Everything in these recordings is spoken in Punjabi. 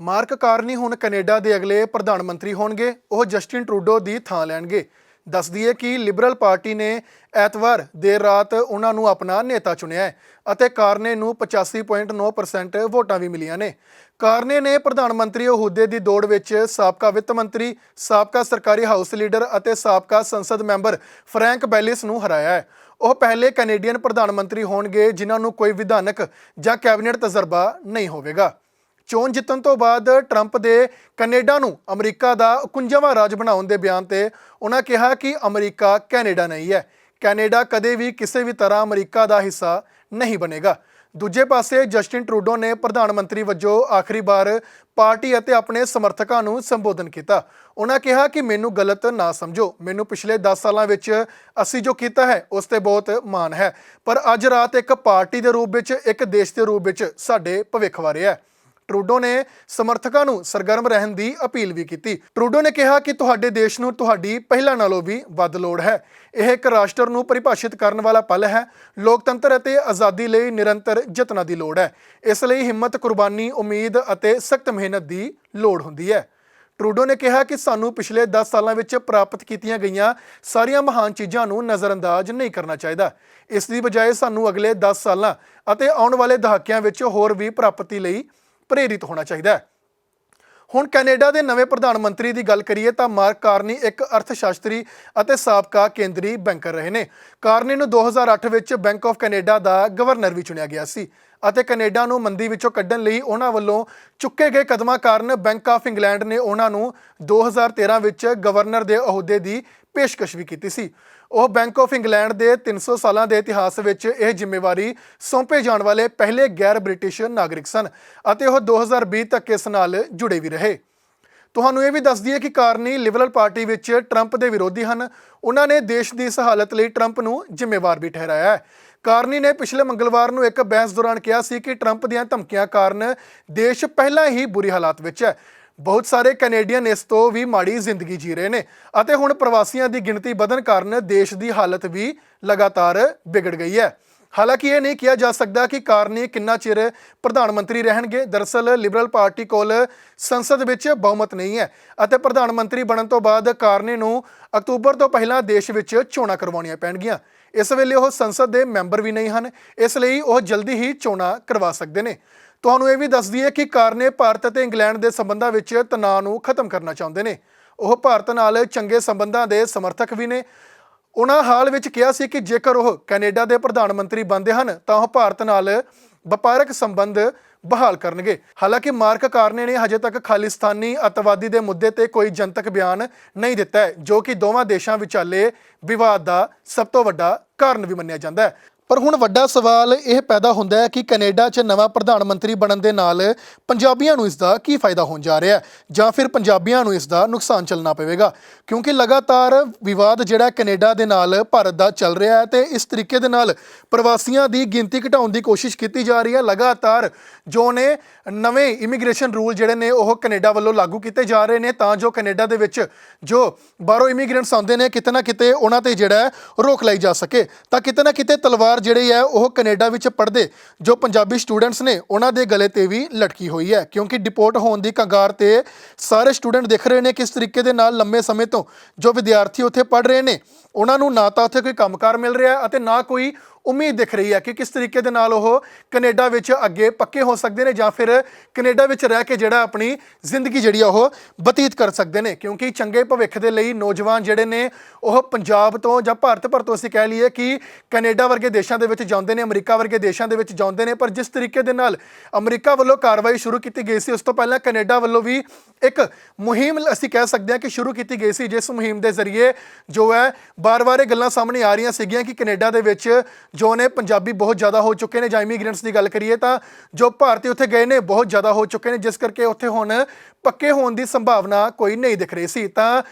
ਮਾਰਕ ਕਾਰਨੀ ਹੁਣ ਕੈਨੇਡਾ ਦੇ ਅਗਲੇ ਪ੍ਰਧਾਨ ਮੰਤਰੀ ਹੋਣਗੇ, ਉਹ ਜਸਟਿਨ ਟਰੂਡੋ ਦੀ ਥਾਂ ਲੈਣਗੇ। ਦੱਸ ਦਈਏ ਕਿ ਲਿਬਰਲ ਪਾਰਟੀ ਨੇ ਐਤਵਾਰ ਦੇਰ ਰਾਤ ਉਹਨਾਂ ਨੂੰ ਆਪਣਾ ਨੇਤਾ ਚੁਣਿਆ ਹੈ ਅਤੇ ਕਾਰਨੇ ਨੂੰ 85.9% ਵੋਟਾਂ ਵੀ ਮਿਲੀਆਂ ਨੇ। ਕਾਰਨੇ ਨੇ ਪ੍ਰਧਾਨ ਮੰਤਰੀ ਅਹੁਦੇ ਦੀ ਦੌੜ ਵਿੱਚ ਸਾਬਕਾ ਵਿੱਤ ਮੰਤਰੀ, ਸਾਬਕਾ ਸਰਕਾਰੀ ਹਾਊਸ ਲੀਡਰ ਅਤੇ ਸਾਬਕਾ ਸੰਸਦ ਮੈਂਬਰ ਫਰੈਂਕ ਬੈਲਿਸ ਨੂੰ ਹਰਾਇਆ ਹੈ। ਉਹ ਪਹਿਲੇ ਕੈਨੇਡੀਅਨ ਪ੍ਰਧਾਨ ਮੰਤਰੀ ਹੋਣਗੇ, ਜਿਨ੍ਹਾਂ ਨੂੰ ਕੋਈ ਵਿਧਾਨਕ ਜਾਂ ਕੈਬਨਿਟ ਤਜਰਬਾ ਨਹੀਂ ਹੋਵੇਗਾ। ਚੋਣ ਜਿੱਤਣ ਤੋਂ ਬਾਅਦ ਟਰੰਪ ਦੇ ਕੈਨੇਡਾ ਨੂੰ ਅਮਰੀਕਾ ਦਾ 51ਵਾਂ ਰਾਜ ਬਣਾਉਣ ਦੇ ਬਿਆਨ ਤੇ ਉਹਨਾਂ ਕਿਹਾ ਕਿ ਅਮਰੀਕਾ ਕੈਨੇਡਾ ਨਹੀਂ ਹੈ। ਕੈਨੇਡਾ ਕਦੇ ਵੀ ਕਿਸੇ ਵੀ ਤਰ੍ਹਾਂ ਅਮਰੀਕਾ ਦਾ ਹਿੱਸਾ ਨਹੀਂ ਬਣੇਗਾ। ਦੂਜੇ ਪਾਸੇ ਜਸਟਿਨ ਟਰੂਡੋ ਨੇ ਪ੍ਰਧਾਨ ਮੰਤਰੀ ਵਜੋਂ ਆਖਰੀ ਵਾਰ ਪਾਰਟੀ ਅਤੇ ਆਪਣੇ ਸਮਰਥਕਾਂ ਨੂੰ ਸੰਬੋਧਨ ਕੀਤਾ। ਉਹਨਾਂ ਕਿਹਾ ਕਿ ਮੈਨੂੰ ਗਲਤ ਨਾ ਸਮਝੋ। ਮੈਨੂੰ ਪਿਛਲੇ 10 ਸਾਲਾਂ ਵਿੱਚ ਅਸੀਂ ਜੋ ਕੀਤਾ ਹੈ, ਉਸ ਤੇ ਬਹੁਤ ਮਾਣ ਹੈ। ਪਰ ਅੱਜ ਰਾਤ ਇੱਕ ਪਾਰਟੀ ਦੇ ਰੂਪ ਵਿੱਚ, ਇੱਕ ਦੇਸ਼ ਦੇ ਰੂਪ ਵਿੱਚ ਸਾਡੇ ਭਵਿੱਖ ਬਾਰੇ ਹੈ। ਟਰੂਡੋ ਨੇ ਸਮਰਥਕਾਂ ਨੂੰ ਸਰਗਰਮ ਰਹਿਣ ਦੀ ਅਪੀਲ ਵੀ ਕੀਤੀ। ਟਰੂਡੋ ਨੇ ਕਿਹਾ ਕਿ ਤੁਹਾਡੇ ਦੇਸ਼ ਨੂੰ ਤੁਹਾਡੀ ਪਹਿਲਾਂ ਨਾਲੋਂ ਵੀ ਵੱਧ ਲੋੜ ਹੈ। ਇਹ ਇੱਕ ਰਾਸ਼ਟਰ ਨੂੰ ਪਰਿਭਾਸ਼ਿਤ ਕਰਨ ਵਾਲਾ ਪਲ ਹੈ। ਲੋਕਤੰਤਰ ਅਤੇ ਆਜ਼ਾਦੀ ਲਈ ਨਿਰੰਤਰ ਯਤਨਾਂ ਦੀ ਲੋੜ ਹੈ। ਇਸ ਲਈ ਹਿੰਮਤ, ਕੁਰਬਾਨੀ, ਉਮੀਦ ਅਤੇ ਸਖਤ ਮਿਹਨਤ ਦੀ ਲੋੜ ਹੁੰਦੀ ਹੈ। ਟਰੂਡੋ ਨੇ ਕਿਹਾ ਕਿ ਸਾਨੂੰ ਪਿਛਲੇ 10 ਸਾਲਾਂ ਵਿੱਚ ਪ੍ਰਾਪਤ ਕੀਤੀਆਂ ਗਈਆਂ ਸਾਰੀਆਂ ਮਹਾਨ ਚੀਜ਼ਾਂ ਨੂੰ ਨਜ਼ਰਅੰਦਾਜ਼ ਨਹੀਂ ਕਰਨਾ ਚਾਹੀਦਾ। ਇਸ ਦੀ ਬਜਾਏ ਸਾਨੂੰ ਅਗਲੇ 10 ਸਾਲਾਂ ਅਤੇ ਆਉਣ ਵਾਲੇ ਦਹਾਕਿਆਂ ਵਿੱਚ ਹੋਰ ਵੀ ਪ੍ਰਾਪਤੀ ਲਈ ਪ੍ਰੇਰਿਤ ਹੋਣਾ ਚਾਹੀਦਾ ਹੈ। ਹੁਣ ਕੈਨੇਡਾ ਦੇ ਨਵੇਂ ਪ੍ਰਧਾਨ ਮੰਤਰੀ ਦੀ ਗੱਲ ਕਰੀਏ ਤਾਂ ਮਾਰਕ ਕਾਰਨੀ ਇੱਕ ਅਰਥਸ਼ਾਸਤਰੀ ਅਤੇ ਸਾਬਕਾ ਕੇਂਦਰੀ ਬੈਂਕਰ ਰਹੇ ਨੇ। ਕਾਰਨੀ ਨੂੰ 2008 ਵਿੱਚ ਬੈਂਕ ਆਫ ਕੈਨੇਡਾ ਦਾ ਗਵਰਨਰ ਵੀ ਚੁਣਿਆ ਗਿਆ ਸੀ ਅਤੇ ਕੈਨੇਡਾ ਨੂੰ ਮੰਦੀ ਵਿੱਚੋਂ ਕੱਢਣ ਲਈ ਉਹਨਾਂ ਵੱਲੋਂ ਚੁੱਕੇ ਗਏ ਕਦਮਾਂ ਕਾਰਨ ਬੈਂਕ ਆਫ ਇੰਗਲੈਂਡ ਨੇ ਉਹਨਾਂ ਨੂੰ 2013 ਵਿੱਚ ਗਵਰਨਰ ਦੇ ਅਹੁਦੇ ਦੀ ਪੇਸ਼ਕਸ਼ ਵੀ ਕੀਤੀ ਸੀ। ਉਹ ਬੈਂਕ ਆਫ ਇੰਗਲੈਂਡ ਦੇ 300 ਸਾਲਾਂ ਦੇ ਇਤਿਹਾਸ ਵਿੱਚ ਇਹ ਜ਼ਿੰਮੇਵਾਰੀ ਸੌਂਪੇ ਜਾਣ ਵਾਲੇ ਪਹਿਲੇ ਗੈਰ ਬ੍ਰਿਟਿਸ਼ ਨਾਗਰਿਕ ਸਨ ਅਤੇ ਉਹ 2020 ਤੱਕ ਇਸ ਨਾਲ ਜੁੜੇ ਵੀ ਰਹੇ। ਤੁਹਾਨੂੰ ਇਹ ਵੀ ਦੱਸ ਦਈਏ ਕਿ ਕਾਰਨੀ ਲਿਬਰਲ ਪਾਰਟੀ ਵਿੱਚ ਟਰੰਪ ਦੇ ਵਿਰੋਧੀ ਹਨ। ਉਹਨਾਂ ਨੇ ਦੇਸ਼ ਦੀ ਇਸ ਹਾਲਤ ਲਈ ਟਰੰਪ ਨੂੰ ਜ਼ਿੰਮੇਵਾਰ ਵੀ ਠਹਿਰਾਇਆ ਹੈ। ਕਾਰਨੀ ਨੇ ਪਿਛਲੇ ਮੰਗਲਵਾਰ ਨੂੰ ਇੱਕ ਬਹਿਸ ਦੌਰਾਨ ਕਿਹਾ ਸੀ ਕਿ ਟਰੰਪ ਦੀਆਂ ਧਮਕੀਆਂ ਕਾਰਨ ਦੇਸ਼ ਪਹਿਲਾਂ ਹੀ ਬੁਰੀ ਹਾਲਾਤ ਵਿੱਚ ਹੈ। ਬਹੁਤ ਸਾਰੇ ਕੈਨੇਡੀਅਨ ਇਸ ਤੋਂ ਵੀ ਮਾੜੀ ਜ਼ਿੰਦਗੀ ਜੀ ਰਹੇ ਨੇ ਅਤੇ ਹੁਣ ਪ੍ਰਵਾਸੀਆਂ ਦੀ ਗਿਣਤੀ ਵਧਣ ਕਾਰਨ ਦੇਸ਼ ਦੀ ਹਾਲਤ ਵੀ ਲਗਾਤਾਰ ਵਿਗੜ ਗਈ ਹੈ। ਹਾਲਾਂਕਿ ਇਹ ਨਹੀਂ ਕਿਹਾ ਜਾ ਸਕਦਾ ਕਿ ਕਾਰਨੀ ਕਿੰਨਾ ਚਿਰ ਪ੍ਰਧਾਨ ਮੰਤਰੀ ਰਹਿਣਗੇ। ਦਰਅਸਲ ਲਿਬਰਲ ਪਾਰਟੀ ਕੋਲ ਸੰਸਦ ਵਿੱਚ ਬਹੁਮਤ ਨਹੀਂ ਹੈ ਅਤੇ ਪ੍ਰਧਾਨ ਮੰਤਰੀ ਬਣਨ ਤੋਂ ਬਾਅਦ ਕਾਰਨੀ ਨੂੰ ਅਕਤੂਬਰ ਤੋਂ ਪਹਿਲਾਂ ਦੇਸ਼ ਵਿੱਚ ਚੋਣਾਂ ਕਰਵਾਉਣੀਆਂ ਪੈਣਗੀਆਂ। ਇਸ ਵੇਲੇ ਉਹ ਸੰਸਦ ਦੇ ਮੈਂਬਰ ਵੀ ਨਹੀਂ ਹਨ। ਇਸ ਲਈ ਉਹ ਜਲਦੀ ਹੀ ਚੋਣਾਂ ਕਰਵਾ ਸਕਦੇ ਨੇ। ਤੁਹਾਨੂੰ ਇਹ ਵੀ ਦੱਸ ਦਈਏ ਕਿ ਕਾਰਨੇ ਭਾਰਤ ਅਤੇ ਇੰਗਲੈਂਡ ਦੇ ਸੰਬੰਧਾਂ ਵਿੱਚ ਤਣਾਅ ਨੂੰ ਖਤਮ ਕਰਨਾ ਚਾਹੁੰਦੇ ਨੇ। ਉਹ ਭਾਰਤ ਨਾਲ ਚੰਗੇ ਸੰਬੰਧਾਂ ਦੇ ਸਮਰਥਕ ਵੀ ਨੇ। ਉਹਨਾਂ ਹਾਲ ਵਿੱਚ ਕਿਹਾ ਸੀ ਕਿ ਜੇਕਰ ਉਹ ਕੈਨੇਡਾ ਦੇ ਪ੍ਰਧਾਨ ਮੰਤਰੀ ਬਣਦੇ ਹਨ, ਤਾਂ ਉਹ ਭਾਰਤ ਨਾਲ ਵਪਾਰਕ ਸੰਬੰਧ ਬਹਾਲ ਕਰਨਗੇ। ਹਾਲਾਂਕਿ ਮਾਰਕ ਕਾਰਨੇ ਨੇ ਹਜੇ ਤੱਕ ਖਾਲਿਸਤਾਨੀ ਅੱਤਵਾਦੀ ਦੇ ਮੁੱਦੇ ਤੇ ਕੋਈ ਜਨਤਕ ਬਿਆਨ ਨਹੀਂ ਦਿੱਤਾ ਹੈ, ਜੋ ਕਿ ਦੋਵਾਂ ਦੇਸ਼ਾਂ ਵਿਚਾਲੇ ਵਿਵਾਦ ਦਾ ਸਭ ਤੋਂ ਵੱਡਾ ਕਾਰਨ ਵੀ ਮੰਨਿਆ ਜਾਂਦਾ ਹੈ। ਪਰ ਹੁਣ ਵੱਡਾ ਸਵਾਲ ਇਹ ਪੈਦਾ ਹੁੰਦਾ ਹੈ ਕਿ ਕੈਨੇਡਾ 'ਚ ਨਵਾਂ ਪ੍ਰਧਾਨ ਮੰਤਰੀ ਬਣਨ ਦੇ ਨਾਲ ਪੰਜਾਬੀਆਂ ਨੂੰ ਇਸ ਦਾ ਕੀ ਫਾਇਦਾ ਹੋਣ ਜਾ ਰਿਹਾ ਹੈ? ਜਾਂ ਫਿਰ ਪੰਜਾਬੀਆਂ ਨੂੰ ਇਸ ਦਾ ਨੁਕਸਾਨ ਚੱਲਣਾ ਪਵੇਗਾ? ਕਿਉਂਕਿ ਲਗਾਤਾਰ ਵਿਵਾਦ ਜਿਹੜਾ ਕੈਨੇਡਾ ਦੇ ਨਾਲ ਭਾਰਤ ਦਾ ਚੱਲ ਰਿਹਾ ਹੈ ਤੇ ਇਸ ਤਰੀਕੇ ਦੇ ਨਾਲ ਪ੍ਰਵਾਸੀਆਂ ਦੀ ਗਿਣਤੀ ਘਟਾਉਣ ਦੀ ਕੋਸ਼ਿਸ਼ ਕੀਤੀ ਜਾ ਰਹੀ ਹੈ। ਲਗਾਤਾਰ ਜੋ ਨੇ ਨਵੇਂ ਇਮੀਗ੍ਰੇਸ਼ਨ ਰੂਲ ਜਿਹੜੇ ਨੇ ਉਹ ਕੈਨੇਡਾ ਵੱਲੋਂ ਲਾਗੂ ਕੀਤੇ ਜਾ ਰਹੇ ਨੇ, ਤਾਂ ਜੋ ਕੈਨੇਡਾ ਦੇ ਵਿੱਚ ਜੋ ਬਾਹਰੋਂ ਇਮੀਗ੍ਰੈਂਟਸ ਆਉਂਦੇ ਨੇ, ਕਿਤੇ ਨਾ ਕਿਤੇ ਉਹਨਾਂ ਤੇ ਜਿਹੜਾ ਰੋਕ ਲਾਈ ਜਾ ਸਕੇ। ਤਾਂ ਕਿਤੇ ਨਾ ਕਿਤੇ ਤਲਵਾਰ ਜਿਹੜੀ ਹੈ ਉਹ ਕੈਨੇਡਾ ਵਿੱਚ ਪੜ੍ਹਦੇ ਜੋ ਪੰਜਾਬੀ ਸਟੂਡੈਂਟਸ ਨੇ ਉਹਨਾਂ ਦੇ ਗਲੇ ਤੇ ਵੀ ਲਟਕੀ ਹੋਈ ਹੈ। ਕਿਉਂਕਿ ਡਿਪੋਰਟ ਹੋਣ ਦੀ ਕਗਾਰ ਤੇ ਸਾਰੇ ਸਟੂਡੈਂਟ ਦੇਖ ਰਹੇ ਨੇ ਕਿਸ ਤਰੀਕੇ ਦੇ ਨਾਲ ਲੰਮੇ ਸਮੇਂ ਤੋਂ ਜੋ ਵਿਦਿਆਰਥੀ ਉੱਥੇ ਪੜ੍ਹ ਰਹੇ ਨੇ, ਉਹਨਾਂ ਨੂੰ ਨਾ ਤਾਂ ਉੱਥੇ ਕੋਈ ਕੰਮਕਾਰ ਮਿਲ ਰਿਹਾ ਅਤੇ ਨਾ ਕੋਈ ਉਮੀਦ ਦਿਖ ਰਹੀ ਹੈ ਕਿ ਕਿਸ ਤਰੀਕੇ ਦੇ ਨਾਲ ਉਹ ਕੈਨੇਡਾ ਵਿੱਚ ਅੱਗੇ ਪੱਕੇ ਹੋ ਸਕਦੇ ਨੇ ਜਾਂ ਫਿਰ ਕੈਨੇਡਾ ਵਿੱਚ ਰਹਿ ਕੇ ਜਿਹੜਾ ਆਪਣੀ ਜ਼ਿੰਦਗੀ ਜਿਹੜੀ ਆ ਉਹ ਬਤੀਤ ਕਰ ਸਕਦੇ ਨੇ। ਕਿਉਂਕਿ ਚੰਗੇ ਭਵਿੱਖ ਦੇ ਲਈ ਨੌਜਵਾਨ ਜਿਹੜੇ ਨੇ, ਉਹ ਪੰਜਾਬ ਤੋਂ ਜਾਂ ਭਾਰਤ ਭਰ ਤੋਂ ਅਸੀਂ ਕਹਿ ਲਈਏ ਕਿ ਕੈਨੇਡਾ ਵਰਗੇ ਦੇਸ਼ਾਂ ਦੇ ਵਿੱਚ ਜਾਂਦੇ ਨੇ, ਅਮਰੀਕਾ ਵਰਗੇ ਦੇਸ਼ਾਂ ਦੇ ਵਿੱਚ ਜਾਂਦੇ ਨੇ, ਪਰ ਜਿਸ ਤਰੀਕੇ ਦੇ ਨਾਲ ਅਮਰੀਕਾ ਵੱਲੋਂ ਕਾਰਵਾਈ ਸ਼ੁਰੂ ਕੀਤੀ ਗਈ ਸੀ, ਉਸ ਤੋਂ ਪਹਿਲਾਂ ਕੈਨੇਡਾ ਵੱਲੋਂ ਵੀ ਇੱਕ ਮੁਹਿੰਮ ਅਸੀਂ ਕਹਿ ਸਕਦੇ ਹਾਂ ਕਿ ਸ਼ੁਰੂ ਕੀਤੀ ਗਈ ਸੀ, ਜਿਸ ਮੁਹਿੰਮ ਦੇ ਜ਼ਰੀਏ ਜੋ ਹੈ, ਬਾਰ-ਬਾਰ ਇਹ ਗੱਲਾਂ ਸਾਹਮਣੇ ਆ ਰਹੀਆਂ ਸੀਗੀਆਂ ਕਿ ਕੈਨੇਡਾ ਦੇ ਵਿੱਚ ਜੋ ਨੇ ਪੰਜਾਬੀ ਬਹੁਤ ਜ਼ਿਆਦਾ ਹੋ ਚੁੱਕੇ ਨੇ ਜਾਂ ਇਮੀਗ੍ਰੈਂਟਸ ਦੀ ਗੱਲ ਕਰੀਏ ਤਾਂ ਜੋ ਭਾਰਤੀ ਉੱਥੇ ਗਏ ਨੇ, ਬਹੁਤ ਜ਼ਿਆਦਾ ਹੋ ਚੁੱਕੇ ਨੇ, ਜਿਸ ਕਰਕੇ ਉੱਥੇ ਹੁਣ ਪੱਕੇ ਹੋਣ ਦੀ ਸੰਭਾਵਨਾ ਕੋਈ ਨਹੀਂ ਦਿਖ ਰਹੀ ਸੀ। ਤਾਂ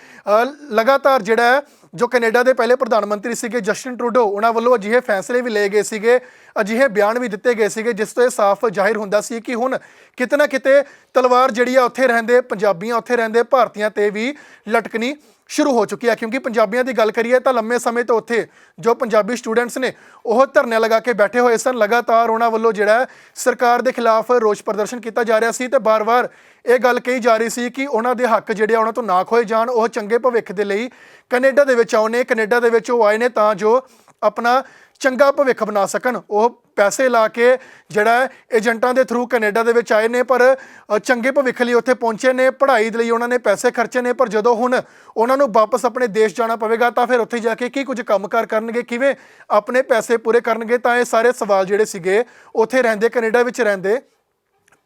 ਲਗਾਤਾਰ ਜਿਹੜਾ ਜੋ ਕੈਨੇਡਾ ਦੇ ਪਹਿਲੇ ਪ੍ਰਧਾਨ ਮੰਤਰੀ ਸੀਗੇ, ਜਸਟਿਨ ਟਰੂਡੋ, ਉਹਨਾਂ ਵੱਲੋਂ ਅਜਿਹੇ ਫੈਸਲੇ ਵੀ ਲਏ ਗਏ ਸੀਗੇ, ਅਜਿਹੇ ਬਿਆਨ ਵੀ ਦਿੱਤੇ ਗਏ ਸੀਗੇ, ਜਿਸ ਤੋਂ ਇਹ ਸਾਫ਼ ਜ਼ਾਹਿਰ ਹੁੰਦਾ ਸੀ ਕਿ ਹੁਣ ਕਿਤੇ ਨਾ ਕਿਤੇ ਤਲਵਾਰ ਜਿਹੜੀ ਆ, ਉੱਥੇ ਰਹਿੰਦੇ, ਪੰਜਾਬੀਆਂ ਉੱਥੇ ਰਹਿੰਦੇ, ਭਾਰਤੀਆਂ ਤੇ ਵੀ ਲਟਕਣੀ ਸ਼ੁਰੂ ਹੋ ਚੁੱਕੀ ਹੈ। ਕਿਉਂਕਿ ਪੰਜਾਬੀਆਂ ਦੀ ਗੱਲ ਕਰੀਏ ਤਾਂ ਲੰਮੇ ਸਮੇਂ ਤੋਂ ਉੱਥੇ ਜੋ ਪੰਜਾਬੀ ਸਟੂਡੈਂਟਸ ਨੇ, ਉਹ ਧਰਨੇ ਲਗਾ ਕੇ ਬੈਠੇ ਹੋਏ ਸਨ। ਲਗਾਤਾਰ ਉਹਨਾਂ ਵੱਲੋਂ ਜਿਹੜਾ ਸਰਕਾਰ ਦੇ ਖਿਲਾਫ ਰੋਸ ਪ੍ਰਦਰਸ਼ਨ ਕੀਤਾ ਜਾ ਰਿਹਾ ਸੀ ਤੇ ਬਾਰ-ਬਾਰ ਇਹ ਗੱਲ ਕਹੀ ਜਾ ਰਹੀ ਸੀ ਕਿ ਉਹਨਾਂ ਦੇ ਹੱਕ ਜਿਹੜੇ ਆ ਉਹਨਾਂ ਤੋਂ ਨਾ ਖੋਏ ਜਾਣ। ਉਹ ਚੰਗੇ ਭਵਿੱਖ ਦੇ ਲਈ ਕੈਨੇਡਾ ਦੇ ਵਿੱਚ ਆਉਣੇ ਕੈਨੇਡਾ ਦੇ ਵਿੱਚ ਉਹ ਆਏ ਨੇ ਤਾਂ ਜੋ ਆਪਣਾ ਚੰਗਾ ਭਵਿੱਖ ਬਣਾ ਸਕਣ। ਉਹ ਪੈਸੇ ਲਾ ਕੇ ਜਿਹੜਾ ਏਜੰਟਾਂ ਦੇ ਥਰੂ ਕੈਨੇਡਾ ਦੇ ਵਿੱਚ ਆਏ ਨੇ, ਪਰ ਚੰਗੇ ਭਵਿੱਖ ਲਈ ਉੱਥੇ ਪਹੁੰਚੇ ਨੇ, ਪੜ੍ਹਾਈ ਦੇ ਲਈ ਉਹਨਾਂ ਨੇ ਪੈਸੇ ਖਰਚੇ ਨੇ, ਪਰ ਜਦੋਂ ਹੁਣ ਉਹਨਾਂ ਨੂੰ ਵਾਪਸ ਆਪਣੇ ਦੇਸ਼ ਜਾਣਾ ਪਵੇਗਾ, ਤਾਂ ਫਿਰ ਉੱਥੇ ਜਾ ਕੇ ਕੀ ਕੁਝ ਕੰਮਕਾਰ ਕਰਨਗੇ, ਕਿਵੇਂ ਆਪਣੇ ਪੈਸੇ ਪੂਰੇ ਕਰਨਗੇ, ਤਾਂ ਇਹ ਸਾਰੇ ਸਵਾਲ ਜਿਹੜੇ ਸੀਗੇ, ਉੱਥੇ ਰਹਿੰਦੇ, ਕੈਨੇਡਾ ਵਿੱਚ ਰਹਿੰਦੇ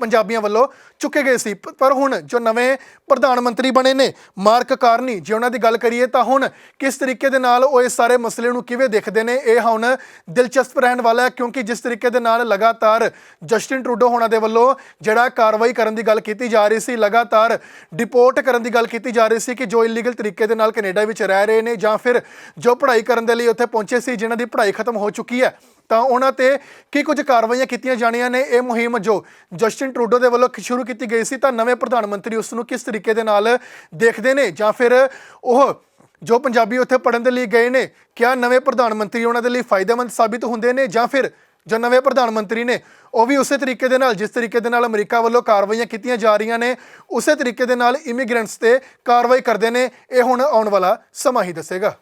ਪੰਜਾਬੀਆਂ ਵੱਲੋਂ। ਚੁੱਕੇ ਗਏ ਸੀ। ਪਰ ਹੁਣ ਜੋ ਨਵੇਂ ਪ੍ਰਧਾਨ ਮੰਤਰੀ ਬਣੇ ਨੇ, ਮਾਰਕ ਕਾਰਨੀ, ਜੇ ਉਹਨਾਂ ਦੀ ਗੱਲ ਕਰੀਏ ਤਾਂ ਹੁਣ ਕਿਸ ਤਰੀਕੇ ਦੇ ਨਾਲ ਉਹ ਇਸ ਸਾਰੇ ਮਸਲੇ ਨੂੰ ਕਿਵੇਂ ਦੇਖਦੇ ਨੇ, ਇਹ ਹੁਣ ਦਿਲਚਸਪ ਰਹਿਣ ਵਾਲਾ ਹੈ, ਕਿਉਂਕਿ ਜਿਸ ਤਰੀਕੇ ਦੇ ਨਾਲ ਲਗਾਤਾਰ ਜਸਟਿਨ ਟਰੂਡੋ ਹੋਣਾ ਦੇ ਵੱਲੋਂ ਜਿਹੜਾ ਕਾਰਵਾਈ ਕਰਨ ਦੀ ਗੱਲ ਕੀਤੀ ਜਾ ਰਹੀ ਸੀ, ਲਗਾਤਾਰ ਡਿਪੋਰਟ ਕਰਨ ਦੀ ਗੱਲ ਕੀਤੀ ਜਾ ਰਹੀ ਸੀ ਕਿ ਜੋ ਇਲੀਗਲ ਤਰੀਕੇ ਦੇ ਨਾਲ ਕੈਨੇਡਾ ਵਿੱਚ ਰਹਿ ਰਹੇ ਨੇ ਜਾਂ ਫਿਰ ਜੋ ਪੜ੍ਹਾਈ ਕਰਨ ਦੇ ਲਈ ਉੱਥੇ ਪਹੁੰਚੇ ਸੀ, ਜਿਨ੍ਹਾਂ ਦੀ ਪੜ੍ਹਾਈ ਖਤਮ ਹੋ ਚੁੱਕੀ ਹੈ, ਤਾਂ ਉਹਨਾਂ ਤੇ ਕੀ ਕੁਝ ਕਾਰਵਾਈਆਂ ਕੀਤੀਆਂ ਜਾਣੀਆਂ ਨੇ, ਇਹ ਮੁਹਿੰਮ ਜੋ ਜਸਟਿਨ ਟਰੂਡੋ ਦੇ ਵੱਲੋਂ ਸ਼ੁਰੂ ਕੀਤੀ ਗਈ ਸੀ ਤਾਂ ਨਵੇਂ ਪ੍ਰਧਾਨ ਮੰਤਰੀ ਉਸ ਨੂੰ ਕਿਸ ਤਰੀਕੇ ਦੇ ਨਾਲ ਦੇਖਦੇ ਨੇ ਜਾਂ ਫਿਰ ਉਹ ਜੋ ਪੰਜਾਬੀ ਉੱਥੇ ਪੜਨ ਦੇ ਲਈ ਗਏ ਨੇ, ਕਿਆ ਨਵੇਂ ਪ੍ਰਧਾਨ ਮੰਤਰੀ ਉਹਨਾਂ ਦੇ ਲਈ ਫਾਇਦੇਮੰਦ ਸਾਬਿਤ ਹੁੰਦੇ ਨੇ ਜਾਂ ਫਿਰ ਜੋ ਨਵੇਂ ਪ੍ਰਧਾਨ ਮੰਤਰੀ ਨੇ, ਉਹ ਵੀ ਉਸੇ ਤਰੀਕੇ ਦੇ ਨਾਲ, ਜਿਸ ਤਰੀਕੇ ਦੇ ਨਾਲ ਅਮਰੀਕਾ ਵੱਲੋਂ ਕਾਰਵਾਈਆਂ ਕੀਤੀਆਂ ਜਾ ਰਹੀਆਂ ਨੇ, ਉਸੇ ਤਰੀਕੇ ਦੇ ਨਾਲ ਇਮੀਗ੍ਰੈਂਟਸ ਤੇ ਕਾਰਵਾਈ ਕਰਦੇ ਨੇ, ਇਹ ਹੁਣ ਆਉਣ ਵਾਲਾ ਸਮਾਂ ਹੀ ਦੱਸੇਗਾ।